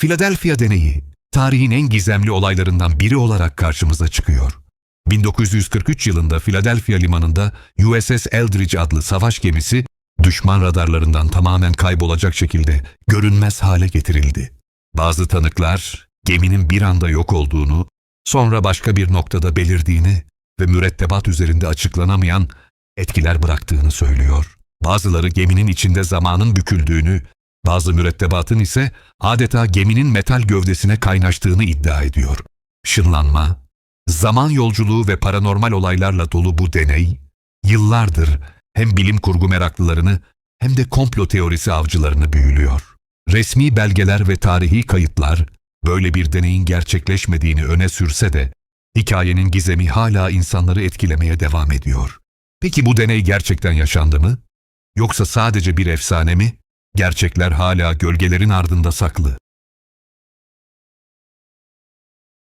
Philadelphia deneyi, tarihin en gizemli olaylarından biri olarak karşımıza çıkıyor. 1943 yılında Philadelphia limanında USS Eldridge adlı savaş gemisi, düşman radarlarından tamamen kaybolacak şekilde görünmez hale getirildi. Bazı tanıklar, geminin bir anda yok olduğunu, sonra başka bir noktada belirdiğini ve mürettebat üzerinde açıklanamayan etkiler bıraktığını söylüyor. Bazıları geminin içinde zamanın büküldüğünü, bazı mürettebatın ise adeta geminin metal gövdesine kaynaştığını iddia ediyor. Şınlanma, zaman yolculuğu ve paranormal olaylarla dolu bu deney, yıllardır hem bilim kurgu meraklılarını hem de komplo teorisi avcılarını büyülüyor. Resmi belgeler ve tarihi kayıtlar böyle bir deneyin gerçekleşmediğini öne sürse de hikayenin gizemi hala insanları etkilemeye devam ediyor. Peki bu deney gerçekten yaşandı mı? Yoksa sadece bir efsane mi? Gerçekler hala gölgelerin ardında saklı.